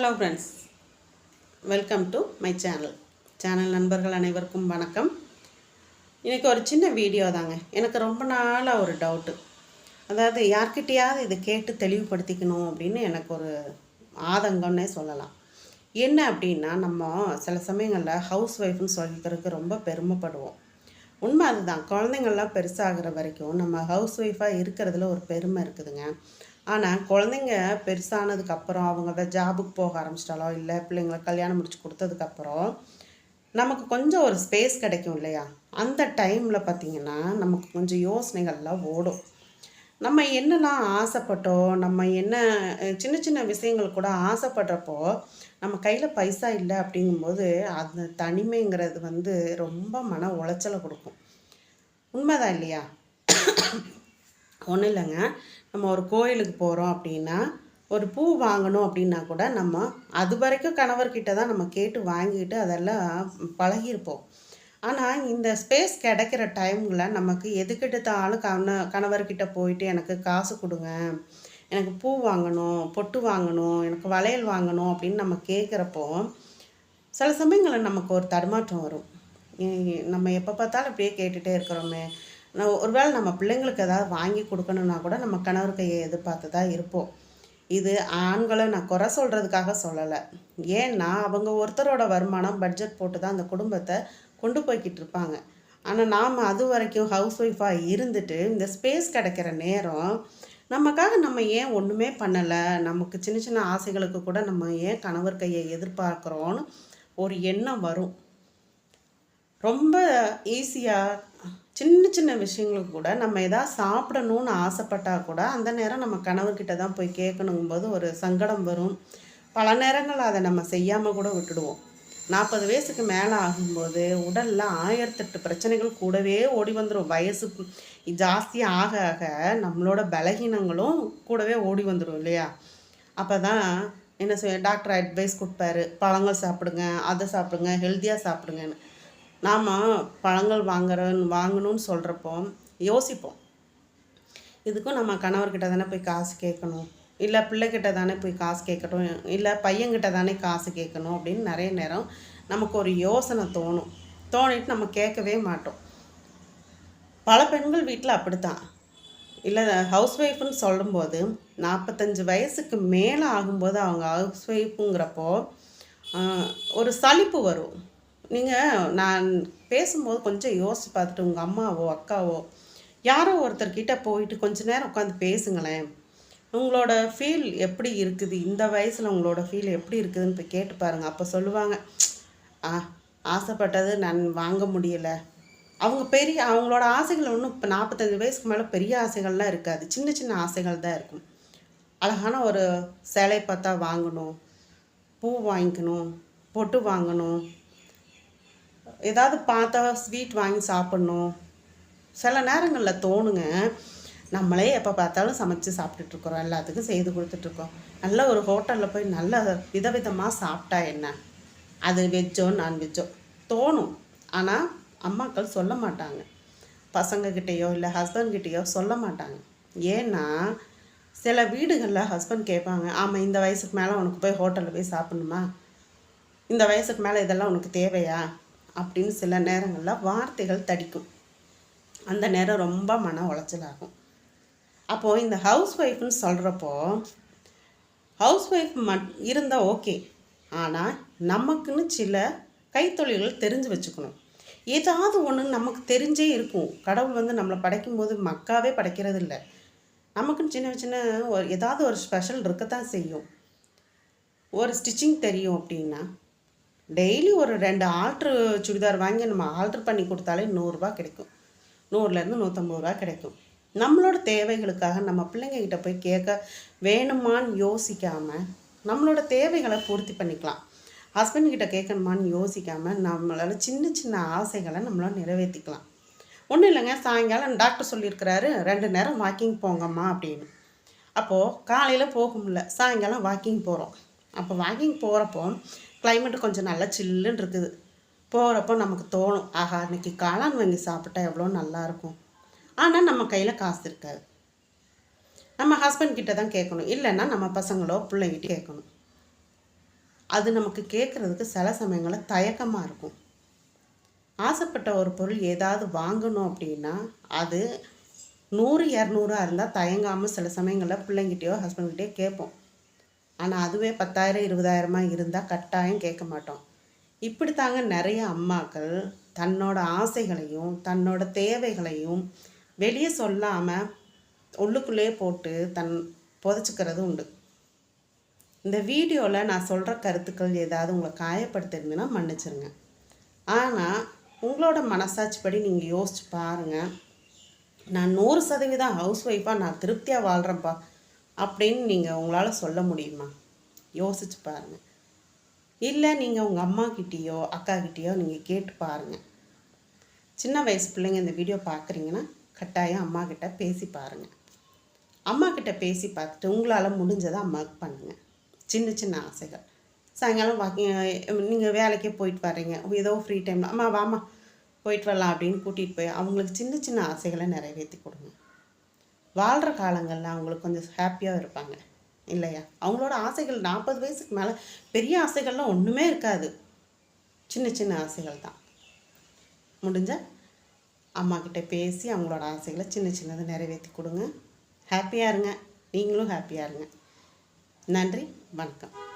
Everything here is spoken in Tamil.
Hello friends welcome to my channel channel நண்பர்கள் அனைவருக்கும் வணக்கம். இன்றைக்கி ஒரு சின்ன வீடியோ தாங்க. எனக்கு ரொம்ப நாளாக ஒரு டவுட்டு அதாவது யார்கிட்டயாவது இதை கேட்டு தெளிவுபடுத்திக்கணும் அப்படின்னு எனக்கு ஒரு ஆதங்கம்னே சொல்லலாம். என்ன அப்படின்னா நம்ம சில சமயங்களில் ஹவுஸ் ஒய்ஃப்னு சொல்லிக்கிறதுக்கு ரொம்ப பெருமைப்படுவோம். உண்மை அதுதான். குழந்தைங்கள்லாம் பெருசாகிற வரைக்கும் நம்ம ஹவுஸ் ஒய்ஃபாக இருக்கிறதுல ஒரு பெருமை இருக்குதுங்க. ஆனால் குழந்தைங்க பெருசானதுக்கப்புறம் அவங்க ஜாபுக்கு போக ஆரம்பிச்சிட்டாலோ இல்லை பிள்ளைங்களை கல்யாணம் முடிச்சு கொடுத்ததுக்கப்புறம் நமக்கு கொஞ்சம் ஒரு ஸ்பேஸ் கிடைக்கும் இல்லையா? அந்த டைமில் பார்த்திங்கன்னா நமக்கு கொஞ்சம் யோசனைகள்லாம் ஓடும். நம்ம என்னெல்லாம் ஆசைப்பட்டோம் நம்ம என்ன சின்ன சின்ன விஷயங்கள் கூட ஆசைப்படுறப்போ நம்ம கையில் பைசா இல்லை அப்படிங்கும்போது அந்த தனிமைங்கிறது வந்து ரொம்ப மன உளைச்சலை கொடுக்கும். உண்மைதான் இல்லையா? ஒன்றும் இல்லைங்க. நம்ம ஒரு கோயிலுக்கு போகிறோம் அப்படின்னா ஒரு பூ வாங்கணும் அப்படின்னா கூட நம்ம அது வரைக்கும் கணவர்கிட்ட தான் நம்ம கேட்டு வாங்கிட்டு அதெல்லாம் பழகியிருப்போம். ஆனால் இந்த ஸ்பேஸ் கிடைக்கிற டைமில் நமக்கு எதுக்கெடுத்தாலும் கண கணவர்கிட்ட போயிட்டு எனக்கு காசு கொடுங்க எனக்கு பூ வாங்கணும் பொட்டு வாங்கணும் எனக்கு வளையல் வாங்கணும் அப்படின்னு நம்ம கேட்குறப்போ சில சமயங்களில் நமக்கு ஒரு தடுமாற்றம் வரும். நம்ம எப்போ பார்த்தாலும் இப்படியே கேட்டுகிட்டே இருக்கிறோமே நான் ஒருவேளை நம்ம பிள்ளைங்களுக்கு ஏதாவது வாங்கி கொடுக்கணுன்னா கூட நம்ம கணவர் கையை எதிர்பார்த்து தான் இருப்போம். இது ஆண்களை நான் குறை சொல்கிறதுக்காக சொல்லலை. ஏன்னா அவங்க ஒருத்தரோட வருமானம் பட்ஜெட் போட்டு தான் அந்த குடும்பத்தை கொண்டு போய்கிட்டு இருப்பாங்க. ஆனால் நாம் அது வரைக்கும் ஹவுஸ் ஒய்ஃபாக இருந்துட்டு இந்த ஸ்பேஸ் கிடைக்கிற நேரம் நமக்காக நம்ம ஏன் ஒன்றுமே பண்ணலை? நமக்கு சின்ன சின்ன ஆசைகளுக்கு கூட நம்ம ஏன் கணவர் கையை எதிர்பார்க்குறோன்னு ஒரு எண்ணம் வரும். ரொம்ப ஈஸியாக சின்ன சின்ன விஷயங்களுக்கு கூட நம்ம எதாவது சாப்பிடணும்னு ஆசைப்பட்டால் கூட அந்த நேரம் நம்ம கணவர்கிட்ட தான் போய் கேட்கணுங்கும்போது ஒரு சங்கடம் வரும். பல நேரங்கள் அதை நம்ம செய்யாமல் கூட விட்டுடுவோம். நாற்பது வயசுக்கு மேலே ஆகும்போது உடலில் ஆயிரத்தெட்டு பிரச்சனைகள் கூடவே ஓடி வந்துடும் வயசு ஜாஸ்தி ஆக ஆக நம்மளோட பலகீனங்களும் கூடவே ஓடி வந்துடும் இல்லையா? அப்போ தான் என்ன செய்ய டாக்டர் அட்வைஸ் கொடுப்பாரு. பழங்கள் சாப்பிடுங்க அதை சாப்பிடுங்க ஹெல்த்தியாக சாப்பிடுங்கன்னு. நாம் பழங்கள் வாங்குறோம் வாங்கணும்னு சொல்கிறப்போ யோசிப்போம். இதுக்கும் நம்ம கணவர்கிட்ட தானே போய் காசு கேட்கணும்? இல்லை பிள்ளைக்கிட்ட தானே போய் காசு கேட்கட்டும்? இல்லை பையன்கிட்ட தானே காசு கேட்கணும்? அப்படின்னு நிறைய நேரம் நமக்கு ஒரு யோசனை தோணும். தோணிட்டு நம்ம கேட்கவே மாட்டோம். பல பெண்கள் வீட்டில் அப்படித்தான். இல்லை ஹவுஸ் ஒய்ஃப்னு சொல்லும்போது நாற்பத்தஞ்சு வயசுக்கு மேலே ஆகும்போது அவங்க ஹவுஸ் ஒய்ஃபுங்கிறப்போ ஒரு சலிப்பு வரும். நீங்கள் நான் பேசும்போது கொஞ்சம் யோசிச்சு பார்த்துட்டு உங்கள் அம்மாவோ அக்காவோ யாரோ ஒருத்தர்கிட்ட போயிட்டு கொஞ்ச நேரம் உட்காந்து பேசுங்களேன். உங்களோட ஃபீல் எப்படி இருக்குது? இந்த வயசில் உங்களோட ஃபீல் எப்படி இருக்குதுன்னு போய் கேட்டு பாருங்கள் அப்போ சொல்லுவாங்க ஆ ஆசைப்பட்டது நான் வாங்க முடியலை. அவங்க பெரிய அவங்களோட ஆசைகள் ஒன்றும் இப்போ நாற்பத்தஞ்சு வயசுக்கு மேலே பெரிய ஆசைகள்லாம் இருக்காது. சின்ன சின்ன ஆசைகள் தான் இருக்கும். அழகான ஒரு சேலை பார்த்தா வாங்கணும் பூ வாங்கிக்கணும் பொட்டு வாங்கணும் ஏதாவது பார்த்தா ஸ்வீட் வாங்கி சாப்பிட்ணும். சில நேரங்களில் தோணுங்க. நம்மளே எப்போ பார்த்தாலும் சமைச்சு சாப்பிட்டுட்ருக்குறோம் எல்லாத்துக்கும் செய்து கொடுத்துட்ருக்கோம் நல்ல ஒரு ஹோட்டலில் போய் நல்ல விதவிதமாக சாப்பிட்டா என்ன? அது வெஜ்ஜோ நான்வெஜ்ஜோ தோணும். ஆனால் அம்மாக்கள் சொல்ல மாட்டாங்க. பசங்கக்கிட்டேயோ இல்லை ஹஸ்பண்ட்கிட்டேயோ சொல்ல மாட்டாங்க. ஏன்னா சில வீடுகளில் ஹஸ்பண்ட் கேட்பாங்க ஆமாம் இந்த வயசுக்கு மேலே உனக்கு போய் ஹோட்டலில் போய் சாப்பிட்ணுமா? இந்த வயசுக்கு மேலே இதெல்லாம் உனக்கு தேவையா? அப்படின்னு சில நேரங்களில் வார்த்தைகள் தடிக்கும். அந்த நேரம் ரொம்ப மன உளைச்சலாகும். அப்போது இந்த ஹவுஸ் ஒய்ஃப்னு சொல்கிறப்போ ஹவுஸ் ஒய்ஃப் மட் இருந்தால் ஓகே. ஆனால் நமக்குன்னு சில கைத்தொழில்கள் தெரிஞ்சு வச்சுக்கணும். ஏதாவது ஒன்று நமக்கு தெரிஞ்சே இருக்கும். கடவுள் வந்து நம்மளை படைக்கும்போது மக்காவே படைக்கிறது இல்லை நமக்குன்னு சின்ன சின்ன ஒரு ஏதாவது ஒரு ஸ்பெஷல் இருக்கத்தான் செய்யும். ஒரு ஸ்டிச்சிங் தெரியும் அப்படின்னா டெய்லி ஒரு ரெண்டு ஆல்ட்ரு சுடிதார் வாங்கி நம்ம ஆல்ட்ரு பண்ணி கொடுத்தாலே நூறுரூவா கிடைக்கும். நூறுலேருந்து நூற்றம்பது ரூபா கிடைக்கும். நம்மளோட தேவைகளுக்காக நம்ம பிள்ளைங்கக்கிட்ட போய் கேட்க வேணுமான்னு யோசிக்காமல் நம்மளோட தேவைகளை பூர்த்தி பண்ணிக்கலாம். ஹஸ்பண்ட்கிட்ட கேட்கணுமான்னு யோசிக்காமல் நம்மளால சின்ன சின்ன ஆசைகளை நம்மளால் நிறைவேற்றிக்கலாம். ஒன்றும் இல்லைங்க சாயங்காலம் டாக்டர் சொல்லியிருக்கிறாரு ரெண்டு நேரம் வாக்கிங் போங்கம்மா அப்படின்னு. அப்போது காலையில் போக முடியல சாயங்காலம் வாக்கிங் போகிறோம் அப்போ வாக்கிங் போகிறப்போ கிளைமேட்டு கொஞ்சம் நல்லா சில்லுன்னு இருக்குது. போகிறப்போ நமக்கு தோணும் ஆஹா இன்றைக்கி காளான் வாங்கி சாப்பிட்டா எவ்வளோ நல்லாயிருக்கும் ஆனால் நம்ம கையில் காசு இருக்காது. நம்ம ஹஸ்பண்ட் கிட்ட தான் கேட்கணும். இல்லைன்னா நம்ம பசங்களோ பிள்ளைங்கிட்ட கேட்கணும். அது நமக்கு கேட்குறதுக்கு சில சமயங்களில் தயக்கமாக இருக்கும். ஆசைப்பட்ட ஒரு பொருள் ஏதாவது வாங்கணும் அப்படின்னா அது நூறு இரநூறா இருந்தால் தயங்காமல் சில சமயங்களில் பிள்ளைங்கிட்டயோ ஹஸ்பண்ட்கிட்டயோ கேட்போம். ஆனால் அதுவே பத்தாயிரம் இருபதாயிரமாக இருந்தால் கட்டாயம் கேட்க மாட்டோம். இப்படி தாங்க நிறைய அம்மாக்கள் தன்னோட ஆசைகளையும் தன்னோட தேவைகளையும் வெளியே சொல்லாமல் உள்ளுக்குள்ளேயே போட்டு தன் புதைச்சிக்கிறது உண்டு. இந்த வீடியோவில் நான் சொல்கிற கருத்துக்கள் ஏதாவது உங்களை காயப்படுத்திருந்தேன்னா மன்னிச்சிருங்க. ஆனால் உங்களோட மனசாட்சிப்படி நீங்கள் யோசிச்சு பாருங்கள் நான் நூறு சதவீதம் ஹவுஸ் ஒய்ஃபாக நான் திருப்தியாக வாழ்கிறேன்ப்பா அப்படின்னு நீங்கள் உங்களால் சொல்ல முடியுமா? யோசிச்சு பாருங்கள் இல்லை நீங்கள் உங்கள் அம்மா கிட்டேயோ அக்கா கிட்டேயோ நீங்கள் கேட்டு பாருங்கள் சின்ன வயசு பிள்ளைங்க இந்த வீடியோ பார்க்குறீங்கன்னா கட்டாயம் அம்மா கிட்ட பேசி பாருங்கள் அம்மா கிட்ட பேசி பார்த்துட்டு உங்களால் முடிஞ்சதை அம்மாவுக்கு பண்ணுங்கள் சின்ன சின்ன ஆசைகள். சாயங்காலம் வாக்கிங் நீங்கள் வேலைக்கே போயிட்டு வர்றீங்க. ஏதோ ஃப்ரீ டைமில் அம்மா வாமா போயிட்டு வரலாம் அப்படின்னு கூட்டிகிட்டு போய் அவங்களுக்கு சின்ன சின்ன ஆசைகளை நிறைவேற்றி கொடுங்க. வாழ்கிற காலங்களில் அவங்களுக்கு கொஞ்சம் ஹாப்பியாக இருப்பாங்க. இல்லையா? அவங்களோட ஆசைகள் நாற்பது வயசுக்கு மேலே பெரிய ஆசைகள்லாம் ஒன்றுமே இருக்காது. சின்ன சின்ன ஆசைகள் தான். முடிஞ்ச அம்மாக்கிட்ட பேசி அவங்களோட ஆசைகளை சின்ன சின்னதை நிறைவேற்றி கொடுங்க. ஹாப்பியாக இருங்க. நீங்களும் ஹாப்பியாக இருங்க. நன்றி. வணக்கம்.